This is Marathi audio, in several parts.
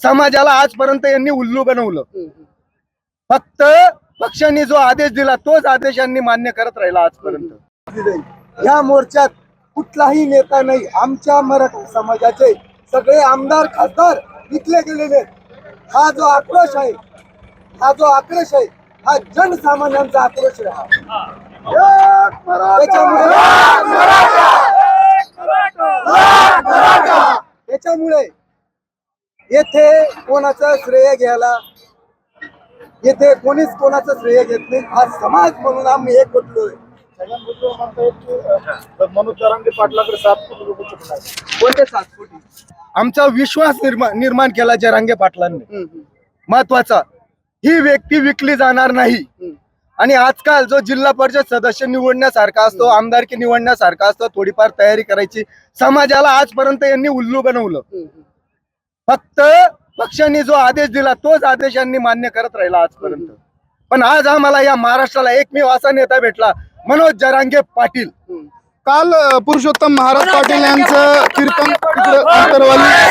समाजाला आजपर्यंत यांनी उल्लू बनवलं. फक्त पक्षांनी जो आदेश दिला तोच आदेश यांनी मान्य करत राहिला आजपर्यंत. या मोर्चात कुठलाही नेता नाही. आमच्या मराठा समाजाचे सगळे आमदार खासदार विकले गेलेले. हा जो आक्रोश आहे हा जो आक्रोश आहे हा जनसामान्यांचा आक्रोश आहे. त्याच्यामुळे त्याच्यामुळे येथे कोणाचं श्रेय घ्यायला येथे कोणीच कोणाचं श्रेय घेत नाही. हा समाज म्हणून आम्ही एक पाटलाकडे सात कोटी. कोणते सात कोटी? आमचा विश्वास निर्माण निर्माण केला जरांगे पाटलांनी. महत्त्वाचा. ही व्यक्ती विकली जाणार नाही. आणि आजकाल जो जिल्हा परिषद सदस्य निवडण्यासारखा असतो आमदारकी निवडण्यासारखा असतो थोडीफार तयारी करायची समाजाला आजपर्यंत यांनी उल्लू बनवलं. फक्त पक्षांनी जो आदेश दिला तोच आदेश यांनी मान्य करत राहिला आजपर्यंत. पण आज आम्हाला या महाराष्ट्राला एकमेव असा नेता भेटला मनोज जरांगे पाटील. काल पुरुषोत्तम महाराज पाटील यांचं कीर्तन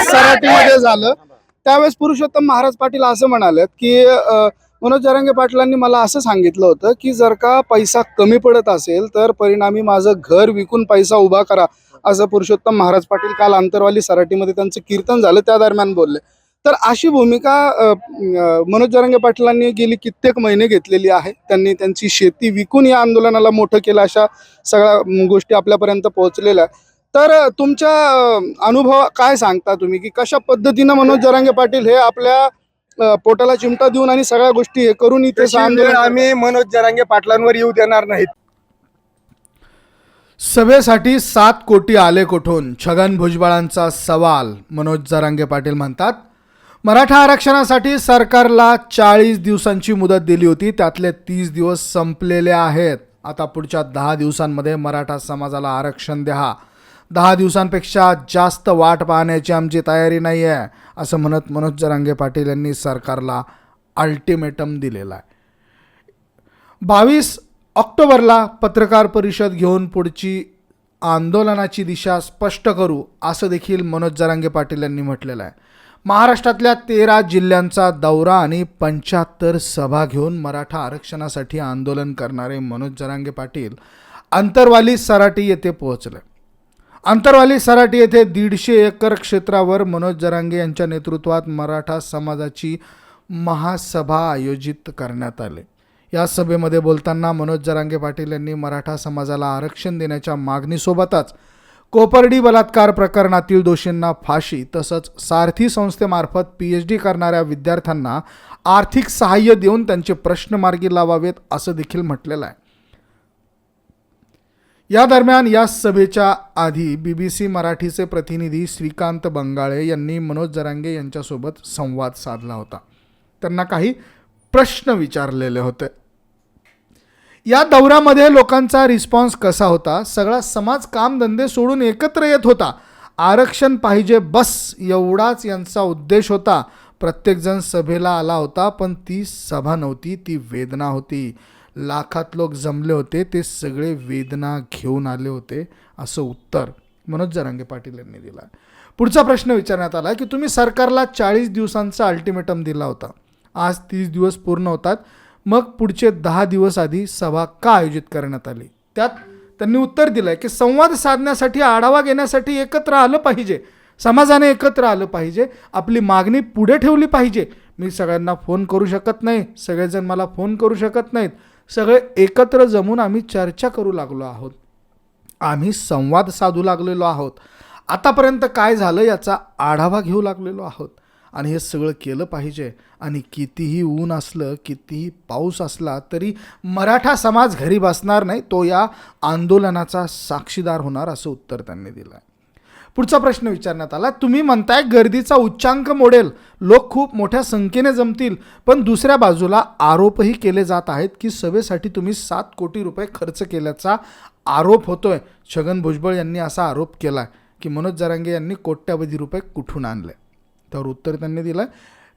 सराटीमध्ये झालं. त्यावेळेस पुरुषोत्तम महाराज पाटील असं म्हणालेत की मनोज जरांगे पाटलांनी मला असं सांगितलं होतं की जर का पैसा कमी पडत असेल तर परिणामी माझं घर विकून पैसा उभा करा असं पुरुषोत्तम महाराज पाटील काल आंतरवाली सराटीमध्ये त्यांचं कीर्तन झालं त्या दरम्यान बोलले. तर अशी भूमिका मनोज जरांगे पाटलांनी गेली कित्येक महिने घेतलेली आहे. त्यांनी त्यांची शेती विकून या आंदोलनाला मोठं केलं अशा सगळ्या गोष्टी आपल्यापर्यंत पोहोचलेल्या आहेत. तर तुमच्या अनुभव काय सांगता तुम्ही? की कशा पद्धतीनं मनोज जरांगे पाटील हे आपल्या पोटाला चिमटा देऊन आणि सगळ्या गोष्टी हे करून इथे आम्ही मनोज जरांगे पाटलांवर येऊ देणार नाहीत. सभेसाठी सात कोटी आले कुठून? छगन भुजबळांचा सवाल मनोज जरांगे पाटील म्हणतात. मराठा आरक्षणासाठी सरकारला चाळीस दिवसांची मुदत दिली होती त्यातले तीस दिवस संपलेले आहेत. आता पुढच्या दहा दिवसांमध्ये मराठा समाजाला आरक्षण द्या. दहा दिवसांपेक्षा जास्त वाट पाहण्याची आमची तयारी नाही आहे असं म्हणत मनोज जरांगे पाटील यांनी सरकारला अल्टिमेटम दिलेला आहे. बावीस ऑक्टोबरला पत्रकार परिषद घेऊन पुढची आंदोलनाची दिशा स्पष्ट करू असं देखील मनोज जरांगे पाटील यांनी म्हटलेलं आहे. महाराष्ट्रातल्या तेरा जिल्ह्यांचा दौरा आणि पंच्याहत्तर सभा घेऊन मराठा आरक्षणासाठी आंदोलन करणारे मनोज जरांगे पाटील अंतरवाली सराटी येथे पोहोचले. अंतरवाली सराटी येथे दीडशे एकर क्षेत्रावर मनोज जरांगे यांच्या नेतृत्वात मराठा समाजाची महासभा आयोजित करण्यात आले. या सभेमध्ये बोलताना मनोज जरांगे पाटील यांनी मराठा समाजाला आरक्षण देण्याच्या मागणीसोबतच कोपर्डी बलात्कार प्रकरणातील दोषींना फाशी तसंच सारथी संस्थेमार्फत पी एच डी करणाऱ्या विद्यार्थ्यांना आर्थिक सहाय्य देऊन त्यांचे प्रश्न मार्गी लावावेत असं देखील म्हटलेलं आहे. या दरम्यान या सभेच्या आधी बी बी सी मराठीचे प्रतिनिधी श्रीकांत बंगाळे यांनी मनोज जरांगे यांच्यासोबत संवाद साधला होता. त्यांना काही प्रश्न विचारलेले होते. या दौऱ्यामध्ये लोकांचा रिस्पॉन्स कसा होता? सगळा समाज कामधंदे सोडून एकत्र येत होता. आरक्षण पाहिजे बस एवढाच यांचा उद्देश होता. प्रत्येकजण सभेला आला होता पण ती सभा नव्हती ती वेदना होती. लाखात लोक जमले होते ते सगळे वेदना घेऊन आले होते असं उत्तर मनोज जरांगे पाटील यांनी दिलं. पुढचा प्रश्न विचारण्यात आला की तुम्ही सरकारला चाळीस दिवसांचा अल्टिमेटम दिला होता. आज तीस दिवस पूर्ण होतात मग पुढचे दहा दिवस आधी सभा का आयोजित करण्यात आली? त्यात त्यांनी उत्तर दिलं आहे की संवाद साधण्यासाठी आढावा घेण्यासाठी एकत्र आलं पाहिजे. समाजाने एकत्र आलं पाहिजे. आपली मागणी पुढे ठेवली पाहिजे. मी सगळ्यांना फोन करू शकत नाही. सगळेजण मला फोन करू शकत नाहीत. सगळे एकत्र जमून आम्ही चर्चा करू लागलो आहोत. आम्ही संवाद साधू लागलेलो आहोत. आतापर्यंत काय झालं याचा आढावा घेऊ लागलेलो आहोत. आणि हे सगळं केलं पाहिजे. आणि कितीही ऊन असलं कितीही पाऊस असला तरी मराठा समाज घरी बसणार नाही तो या आंदोलनाचा साक्षीदार होणार असं उत्तर त्यांनी दिलं आहे पुढचा प्रश्न विचारण्यात आला. तुम्ही म्हणताय गर्दीचा उच्चांक मोडेल. लोक खूप मोठ्या संख्येने जमतील पण दुसऱ्या बाजूला आरोपही केले जात आहेत की सभेसाठी तुम्ही सात कोटी रुपये खर्च केल्याचा आरोप होतोय. छगन भुजबळ यांनी असा आरोप केला आहे की मनोज जरांगे यांनी कोट्यावधी रुपये कुठून आणले? त्यावर उत्तर त्यांनी दिलं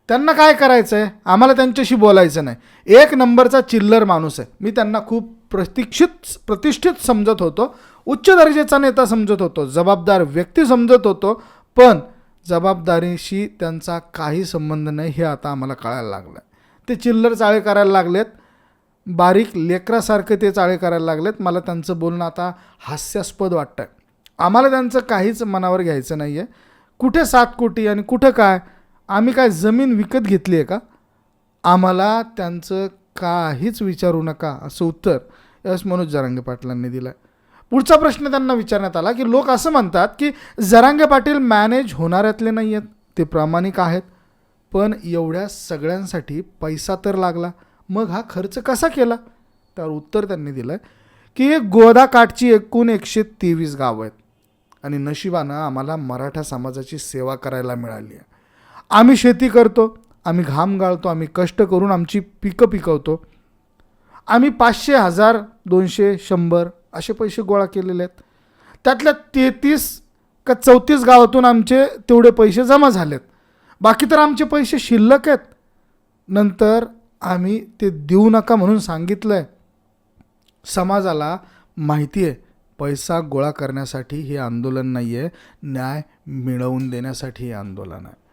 त्यांना काय करायचं आहे आम्हाला त्यांच्याशी बोलायचं नाही. एक नंबरचा चिल्लर माणूस आहे. मी त्यांना खूप प्रतीक्षित प्रतिष्ठित समजत होतो. उच्च दर्जाचा नेता समजत होतो. जबाबदार व्यक्ती समजत होतो. पण जबाबदारीशी त्यांचा काही संबंध नाही हे आता आम्हाला कळायला लागलं ते चिल्लर चाळे करायला लागलेत. बारीक लेकरासारखं ते चाळे करायला लागलेत. मला त्यांचं बोलणं आता हास्यास्पद वाटतं आहे आम्हाला त्यांचं काहीच मनावर घ्यायचं नाही आहे कुठे सात कोटी आणि कुठं काय? आम्ही काय जमीन विकत घेतली आहे का? आम्हाला त्यांचं काहीच विचारू नका असं उत्तर यस मनोज जरांगे पाटलांनी दिलं. आहे पुढचा प्रश्न त्यांना विचारण्यात आला की लोक असं म्हणतात की जरांगे पाटील मॅनेज होणाऱ्यातले नाही आहेत ते प्रामाणिक आहेत पण एवढ्या सगळ्यांसाठी पैसा तर लागला मग हा खर्च कसा केला? त्यावर उत्तर त्यांनी दिलं आहे की एक गोदाकाठची एकूण एकशे तेवीस गावं आहेत आणि नशिबानं आम्हाला मराठा समाजाची सेवा करायला मिळाली आहे. आम्ही शेती करतो आम्ही घाम गाळतो आम्ही कष्ट करून आमची पिकं पिकवतो. आम्ही पाचशे हजार दोनशे शंभर असे पैसे गोळा केलेले आहेत. त्यातल्या तेहतीस का चौतीस गावातून आमचे तेवढे पैसे जमा झालेत. बाकी तर आमचे पैसे शिल्लक आहेत. नंतर आम्ही ते देऊ नका म्हणून सांगितलं आहे समाजाला माहिती आहे पैसा गोळा करण्यासाठी हे आंदोलन नाही आहे न्याय मिळवून देण्यासाठी हे आंदोलन आहे.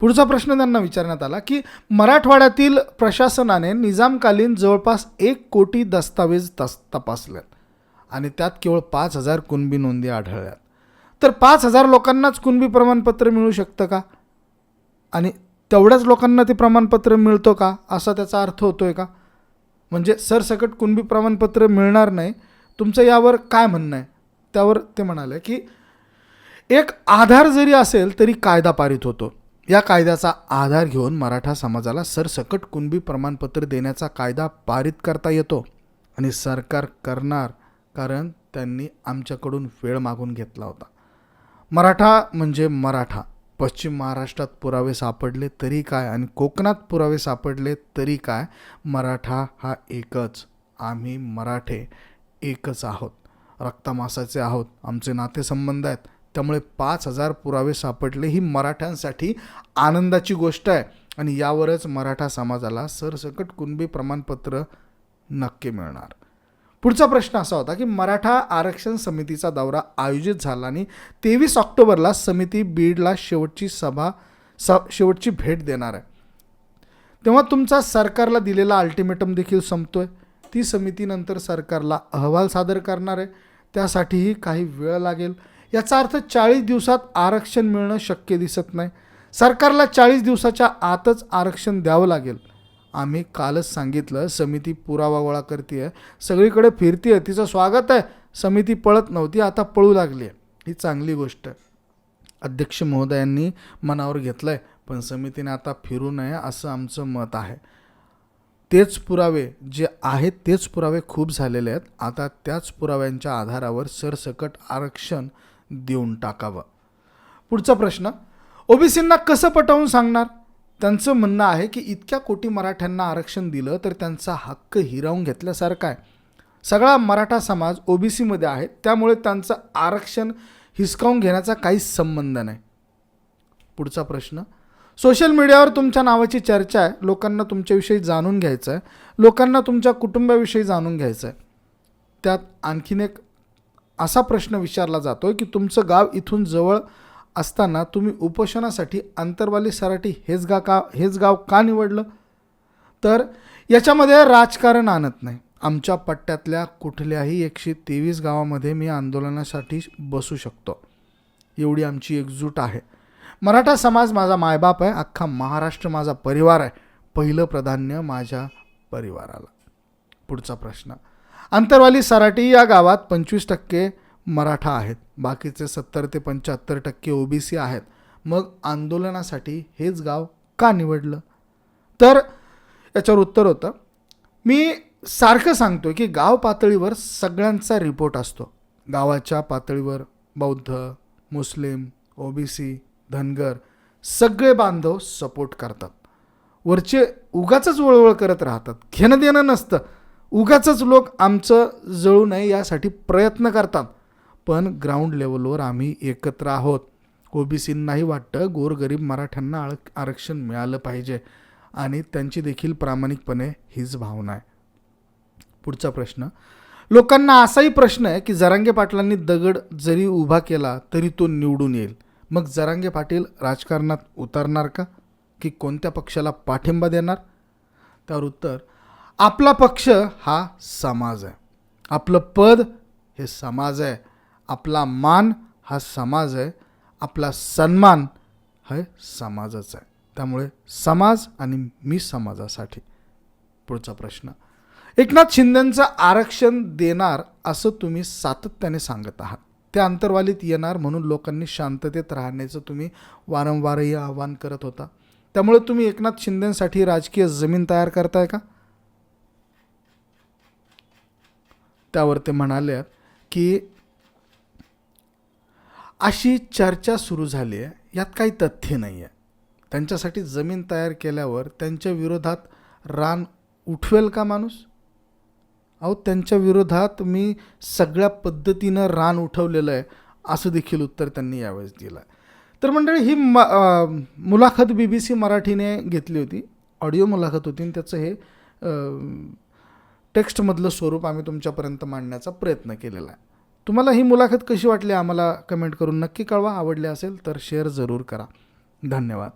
पुढचा प्रश्न त्यांना विचारण्यात आला की मराठवाड्यातील प्रशासनाने निजामकालीन जवळपास एक कोटी दस्तावेज तस तपासल्यात आणि त्यात केवळ पाच हजार कुणबी नोंदी आढळल्यात. तर पाच हजार लोकांनाच कुणबी प्रमाणपत्र मिळू शकतं का? आणि तेवढ्याच लोकांना ते प्रमाणपत्र मिळतो का? असा त्याचा अर्थ होतो आहे का? म्हणजे सरसकट कुणबी प्रमाणपत्र मिळणार नाही तुमचं यावर काय म्हणणं आहे? त्यावर ते म्हणाले की एक आधार जरी असेल तरी कायदा पारित होतो. या कायद्याचा आधार घेऊन मराठा समाजाला सरसकट कुणबी प्रमाणपत्र देण्याचा कायदा पारित करता येतो आणि सरकार करणार कारण त्यांनी आमच्याकडून वेळ मागून घेतला होता. मराठा म्हणजे मराठा. पश्चिम महाराष्ट्रात पुरावे सापडले तरी काय आणि कोकणात पुरावे सापडले तरी काय मराठा हा एकच. आम्ही मराठे एकच आहोत. रक्तमासाचे आहोत. आमचे नातेसंबंध आहेत. त्यामुळे पाच हजार पुरावे सापडले ही मराठ्यांसाठी आनंदाची गोष्ट आहे. आणि यावरच मराठा समाजाला सरसकट कुणबी प्रमाणपत्र नक्की मिळणार. पुढचा प्रश्न असा होता की मराठा आरक्षण समितीचा दौरा आयोजित झाला आणि तेवीस ऑक्टोबरला समिती बीडला शेवटची सभा स शेवटची भेट देणार आहे. तेव्हा तुमचा सरकारला दिलेला अल्टिमेटम देखील संपतोय. ती समितीनंतर सरकारला अहवाल सादर करणार आहे. त्यासाठीही काही वेळ लागेल. याचा अर्थ चाळीस दिवसात आरक्षण मिळणं शक्य दिसत नाही. सरकारला चाळीस दिवसाच्या आतच आरक्षण द्यावं लागेल. आम्ही कालच सांगितलं समिती पुरावा गोळा करते सगळीकडे फिरते तिचं स्वागत आहे. समिती पळत नव्हती आता पळू लागली आहे ही चांगली गोष्ट. आहे अध्यक्ष महोदयांनी मनावर घेतलं आहे पण समितीने आता फिरू नये असं आमचं मत आहे. तेच पुरावे जे आहेत तेच पुरावे खूप झालेले आहेत. आता त्याच पुराव्यांच्या आधारावर सरसकट आरक्षण देऊन टाकावं. पुढचा प्रश्न ओबीसींना कसं पटवून सांगणार? त्यांचं म्हणणं आहे की इतक्या कोटी मराठ्यांना आरक्षण दिलं तर त्यांचा हक्क हिरावून घेतल्यासारखा आहे. सगळा मराठा समाज ओबीसीमध्ये आहे त्यामुळे त्यांचं आरक्षण हिसकावून घेण्याचा काहीच संबंध नाही. पुढचा प्रश्न सोशल मीडियावर तुमच्या नावाची चर्चा आहे लोकांना तुमच्याविषयी जाणून घ्यायचं आहे लोकांना तुमच्या कुटुंबाविषयी जाणून घ्यायचं आहे. त्यात आणखीन एक असा प्रश्न विचारला जातो आहे की तुमचं गाव इथून जवळ असताना तुम्ही उपोषणासाठी अंतरवाली सराटी हेच गा का हेच गाव का निवडलं? तर याच्यामध्ये राजकारण आणत नाही. आमच्या पट्ट्यातल्या कुठल्याही एकशे तेवीस गावामध्ये मी आंदोलनासाठी बसू शकतो. एवढी आमची एकजूट आहे. मराठा समाज माझा मायबाप आहे. अख्खा महाराष्ट्र माझा परिवार आहे. पहिलं प्राधान्य माझ्या परिवाराला. पुढचा प्रश्न. अंतरवाली सराटी या गावात पंचवीस टक्के मराठा आहेत. बाकीचे सत्तर ते पंच्याहत्तर टक्के ओबीसी आहेत. मग आंदोलनासाठी हेच गाव का निवडलं? तर याच्यावर उत्तर होतं. मी सारखं सांगतो की गाव पातळीवर सगळ्यांचा रिपोर्ट असतो. गावाच्या पातळीवर बौद्ध मुस्लिम ओबीसी धनगर सगळे बांधव सपोर्ट करतात. वरचे उगाच वळवळ करत राहतात. घेणं देणं नसतं. उगाचच लोक आमचं जळू नये यासाठी प्रयत्न करतात. पण ग्राउंड लेवलवर आम्ही एकत्र आहोत. ओबीसींनाही वाटतं गोरगरीब मराठ्यांना आळ आरक्षण मिळालं पाहिजे. आणि त्यांची देखील प्रामाणिकपणे हीच भावना आहे. पुढचा प्रश्न. लोकांना असाही प्रश्न आहे की जरांगे पाटलांनी दगड जरी उभा केला तरी तो निवडून येईल. मग जरांगे पाटील राजकारणात उतरणार का? की कोणत्या पक्षाला पाठिंबा देणार? त्यावर उत्तर आपला पक्ष हा समाज आहे. आपलं पद हे समाज आहे. आपला मान हा समाज आहे. आपला सन्मान हे समाजच आहे. त्यामुळे समाज आणि मी समाजासाठी पुढचा प्रश्न. एकनाथ शिंदेंचं आरक्षण देणार असं तुम्ही सातत्याने सांगत आहात. त्या अंतर्वालीत येणार म्हणून लोकांनी शांततेत राहण्याचं तुम्ही वारंवारही आवाहन करत होता. त्यामुळे तुम्ही एकनाथ शिंदेसाठी राजकीय जमीन तयार करताय का? त्यावर ते म्हणाल्या की अशी चर्चा सुरू झाली आहे. यात काही तथ्य नाही आहे त्यांच्यासाठी जमीन तयार केल्यावर त्यांच्या विरोधात रान उठवेल का माणूस? अहो त्यांच्या विरोधात मी सगळ्या पद्धतीनं रान उठवलेलं आहे असं देखील उत्तर त्यांनी यावेळेस दिलं आहे तर मंडळी ही म मुलाखत बी बी सी मराठीने घेतली होती. ऑडिओ मुलाखत होती आणि त्याचं हे टेक्स्टमधलं स्वरूप आम्ही तुमच्यापर्यंत मांडण्याचा प्रयत्न केलेला आहे. तुम्हाला ही मुलाखत कशी वाटली आम्हाला कमेंट करून नक्की कळवा. आवडली असेल तर शेअर जरूर करा. धन्यवाद.